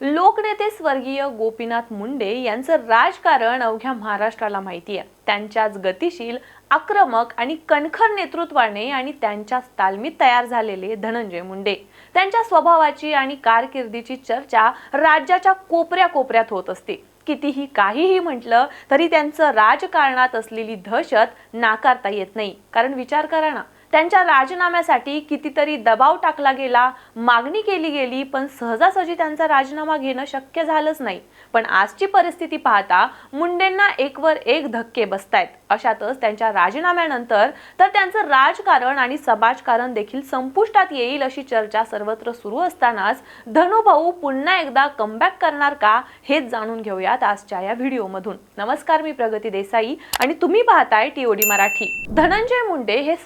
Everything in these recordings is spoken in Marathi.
लोकनेते स्वर्गीय गोपीनाथ मुंडे यांचं राजकारण अवघ्या महाराष्ट्राला माहिती आहे त्यांच्याच गतिशील आक्रमक आणि कणखर नेतृत्वाने आणि त्यांच्याच तालमीत तयार झालेले धनंजय मुंडे. त्यांच्या स्वभावाची आणि कारकिर्दीची चर्चा राज्याच्या कोपऱ्या कोपऱ्यात होत असते. कितीही काहीही म्हटलं तरी त्यांचं राजकारणात असलेली दहशत नाकारता येत नाही. कारण विचार करा ना त्यांच्या राजीनाम्यासाठी कितीतरी दबाव टाकला गेला मागणी केली गेली पण सहजासहजी त्यांचा राजीनामा घेणं शक्य झालंच नाही. पण आजची परिस्थिती पाहता मुंडेंना एकवर एक धक्के बसतायत. अशातच त्यांच्या राजीनाम्यानंतर तर त्यांचं राजकारण आणि समाजकारण देखील संपुष्टात येईल अशी चर्चा सर्वत्र सुरू असतानाच धनुभाऊ पुन्हा एकदा कमबॅक करणार का हेच जाणून घेऊयात आजच्या या व्हिडिओमधून. नमस्कार मी प्रगती देसाई आणि तुम्ही पाहताय टीओडी मराठी. धनंजय मुंडे हे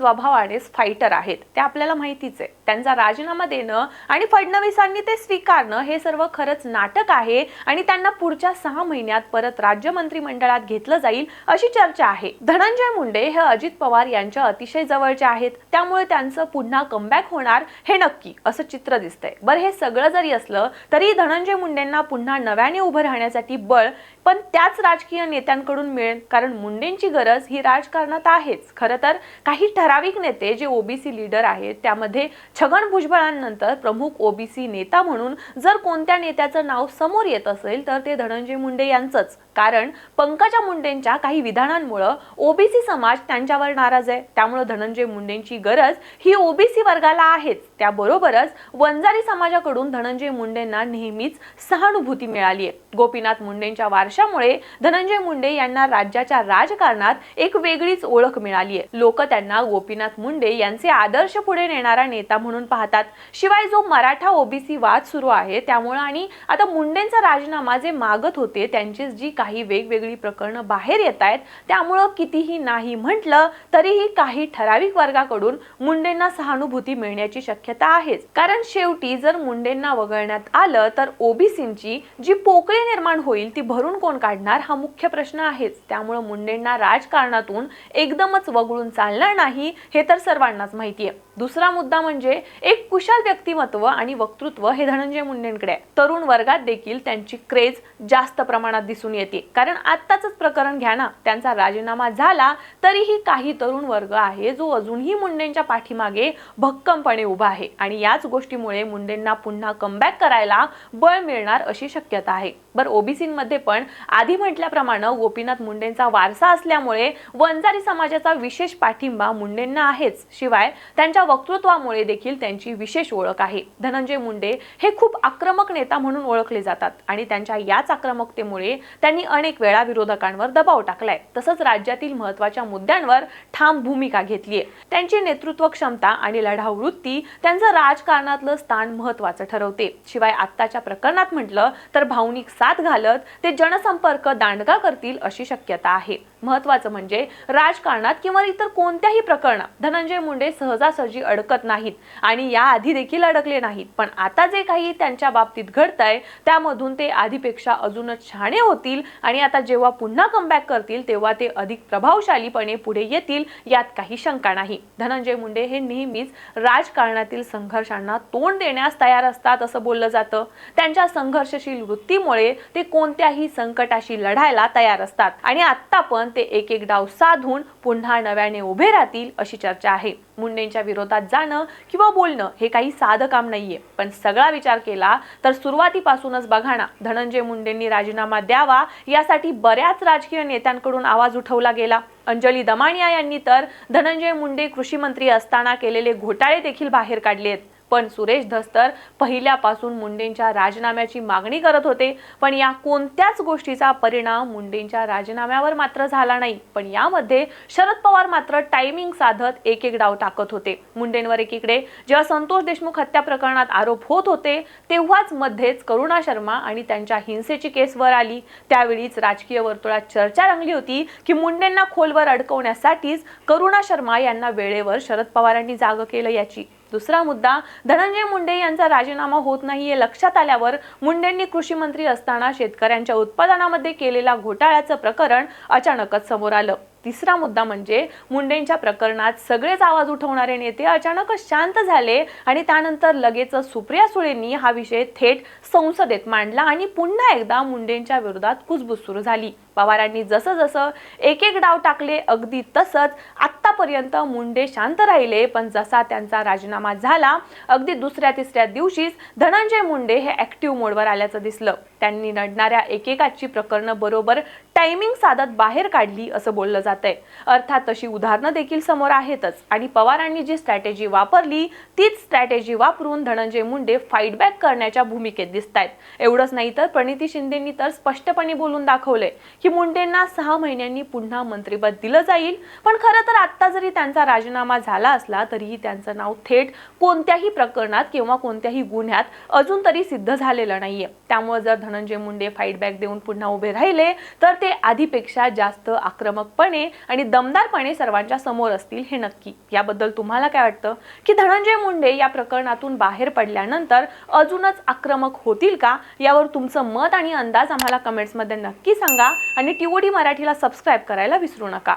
काँग्रेस फायटर आहेत. ते आपल्याला माहितीच आहे. त्यांचा राजीनामा देणं आणि फडणवीसांनी ते स्वीकारणं हे सर्व खरंच नाटक आहे आणि त्यांना पुढच्या सहा महिन्यात परत राज्य मंत्रिमंडळात घेतलं जाईल अशी चर्चा आहे. धनंजय मुंडे हे अजित पवार यांच्या अतिशय जवळचे आहेत. त्यामुळे त्यांचं पुन्हा कमबॅक होणार हे नक्की असं चित्र दिसतंय. बरं हे सगळं जरी असलं तरी धनंजय मुंडेंना पुन्हा नव्याने उभं राहण्यासाठी बळ पण त्याच राजकीय नेत्यांकडून मिळेल. कारण मुंडेंची गरज ही राजकारणात आहेच. खरं तर काही ठराविक नेते जे ओबीसी लीडर आहेत त्यामध्ये छगन भुजबळांनंतर प्रमुख ओबीसी नेता म्हणून जर कोणत्या नेत्याचं नाव समोर येत असेल तर ते धनंजय मुंडे यांचंच. कारण पंकजा मुंडेंच्या काही विधानांमुळं ओबीसी समाज त्यांच्यावर नाराज आहे. त्यामुळे धनंजय मुंडेंची गरज ही ओबीसी वर्गाला आहेच. त्याबरोबरच वंजारी समाजाकडून धनंजय मुंडेंना नेहमीच सहानुभूती मिळाली आहे. गोपीनाथ मुंडेंच्या वारशामुळे धनंजय मुंडे यांना राज्याच्या राजकारणात एक वेगळीच ओळख मिळाली आहे. लोक त्यांना गोपीनाथ मुंडे यांचे आदर्श पुढे नेणारा नेता म्हणून पाहतात. शिवाय जो मराठा ओबीसी वाद सुरू आहे त्यामुळे आणि आता मुंडेंचा राजीनामा जे मागत होते त्यांची जी काही वेगवेगळी प्रकरणं बाहेर येत आहेत त्यामुळं कितीही नाही म्हटलं तरीही काही ठराविक वर्गाकडून मुंडेंना सहानुभूती मिळण्याची शक्यता आहेच. कारण शेवटी जर मुंडेंना वगळण्यात आलं तर ओबीसींची जी पोकळी निर्माण होईल ती भरून कोण काढणार हा मुख्य प्रश्न आहेच. त्यामुळं मुंडेंना राजकारणातून एकदमच वगळून चालणार नाही हे तर सर्वांनाच माहिती आहे दुसरा मुद्दा म्हणजे एक कुशल व्यक्तिमत्व आणि वक्तृत्व हे धनंजय मुंडेंकडे आहे. तरुण वर्गात देखील त्यांची क्रेज जास्त प्रमाणात दिसून येते. कारण आत्ताच प्रकरण घ्या ना त्यांचा राजीनामा झाला तरीही काही तरुण वर्ग आहे जो अजूनही मुंडेंच्या पाठीमागे भक्कमपणे उभा आहे. आणि याच गोष्टीमुळे मुंडेंना पुन्हा कमबॅक करायला बळ मिळणार अशी शक्यता आहे. बरं ओबीसीमध्ये पण आधी म्हटल्याप्रमाणे गोपीनाथ मुंडेंचा वारसा असल्यामुळे वंजारी समाजाचा विशेष पाठिंबा मुंडेंना आहेच. शिवाय त्यांच्या वक्तृत्वामुळे देखील त्यांची विशेष ओळख आहे. धनंजय मुंडे हे खूप आक्रमक नेता म्हणून ओळखले जातात आणि त्यांच्या याच आक्रमकतेमुळे त्यांनी अनेक वेळा विरोधकांवर दबाव टाकलाय. तसंच राज्यातील महत्त्वाच्या मुद्द्यांवर ठाम भूमिका घेतलीये. त्यांची नेतृत्व क्षमता आणि लढाऊ वृत्ती त्यांचं राजकारणातलं स्थान महत्वाचं ठरवते. शिवाय आत्ताच्या प्रकरणात म्हटलं तर भावनिक साथ घालत ते जनसंपर्क दांडगा करतील अशी शक्यता आहे. महत्वाचं म्हणजे राजकारणात किंवा इतर कोणत्याही प्रकरणात धनंजय मुंडे सहजासहजी अडकत नाहीत आणि या आधी देखील अडकले नाहीत. पण आता जे काही त्यांच्या बाबतीत घडतंय त्यामधून ते आधीपेक्षा अजूनच छाणे होतील आणि आता जेव्हा पुन्हा कमबॅक करतील तेव्हा ते अधिक प्रभावशालीपणे पुढे येतील यात काही शंका नाही. धनंजय मुंडे हे नेहमीच राजकारणातील संघर्षांना तोंड देण्यास तयार असतात असं बोललं जातं. त्यांच्या संघर्षशील वृत्तीमुळे ते कोणत्याही संकटाशी लढायला तयार असतात. आणि आत्ता पण ते एक एक डाव साधून पुन्हा नव्याने उभे राहतील अशी चर्चा आहे. मुंडेंच्या विरोधात जाणं किंवा बोलणं हे काही साधं काम नाहीये. पण सगळा विचार केला तर सुरुवातीपासूनच बघा ना धनंजय मुंडेंनी राजीनामा द्यावा यासाठी बऱ्याच राजकीय नेत्यांकडून आवाज उठवला गेला. अंजली दमानिया यांनी तर धनंजय मुंडे कृषी मंत्री असताना केलेले घोटाळे देखील बाहेर काढले आहेत पण सुरेश धस्तर पहिल्यापासून मुंडेंच्या राजीनाम्याची मागणी करत होते. पण या कोणत्याच गोष्टीचा परिणाम मुंडेंच्या राजीनाम्यावर मात्र झाला नाही. पण यामध्ये शरद पवार मात्र टायमिंग साधत एक एक डाव टाकत होते. मुंडेंवर एकीकडे जेव्हा संतोष देशमुख हत्या प्रकरणात आरोप होत होते तेव्हाच मध्येच करुणा शर्मा आणि त्यांच्या हिंसेची केस वर आली. त्यावेळीच राजकीय वर्तुळात चर्चा रंगली होती की मुंडेंना खोलवर अडकवण्यासाठीच करुणा शर्मा यांना वेळेवर शरद पवारांनी जाग केलं याची. दुसरा मुद्दा धनंजय मुंडे यांचा राजीनामा होत नाहीये लक्षात आल्यावर मुंडेंनी कृषी मंत्री असताना शेतकऱ्यांच्या उत्पादनामध्ये केलेल्या घोटाळ्याचं प्रकरण अचानकच समोर आलं. तिसरा मुद्दा म्हणजे मुंडेंच्या प्रकरणात सगळेच आवाज उठवणारे नेते अचानकच शांत झाले आणि त्यानंतर लगेच सुप्रिया सुळेंनी हा विषय थेट संसदेत मांडला आणि पुन्हा एकदा मुंडेंच्या विरोधात कुजबूज सुरू झाली. पवारांनी जसं जसं एक एक डाव टाकले अगदी तसंच आत्तापर्यंत मुंडे शांत राहिले पण जसा त्यांचा राजीनामा झाला अगदी दुसऱ्या तिसऱ्या दिवशीच धनंजय मुंडे हे ऍक्टिव्ह मोडवर आल्याचं दिसलं. त्यांनी नडणाऱ्या एकेकाची प्रकरणं बरोबर टायमिंग साधत बाहेर काढली असं बोललं जातंय. अर्थात तशी उदाहरणं देखील समोर आहेतच. आणि पवारांनी जी स्ट्रॅटेजी वापरली तीच स्ट्रॅटेजी वापरून धनंजय मुंडे फाईटबॅक करण्याच्या भूमिकेत दिसत आहेत एवढंच नाही तर प्रणिती शिंदेंनी तर स्पष्टपणे बोलून दाखवले की मुंडेंना सहा महिन्यांनी पुन्हा मंत्रिपद दिलं जाईल. पण खरं तर आत्ता जरी त्यांचा राजीनामा झाला असला तरीही त्यांचं नाव थेट कोणत्याही प्रकरणात किंवा कोणत्याही गुन्ह्यात अजून तरी सिद्ध झालेलं नाहीये. त्यामुळे जर धनंजय मुंडे फाईटबॅक देऊन पुन्हा उभे राहिले तर ते आधीपेक्षा जास्त आक्रमकपणे आणि दमदारपणे सर्वांच्या समोर असतील हे नक्की. याबद्दल तुम्हाला काय वाटतं? की धनंजय मुंडे या प्रकरणातून बाहेर पडल्यानंतर अजूनच आक्रमक होतील का? यावर तुमचं मत आणि अंदाज आम्हाला कमेंट्समध्ये नक्की सांगा आणि टीओडी मराठीला सबस्क्राईब करायला विसरू नका.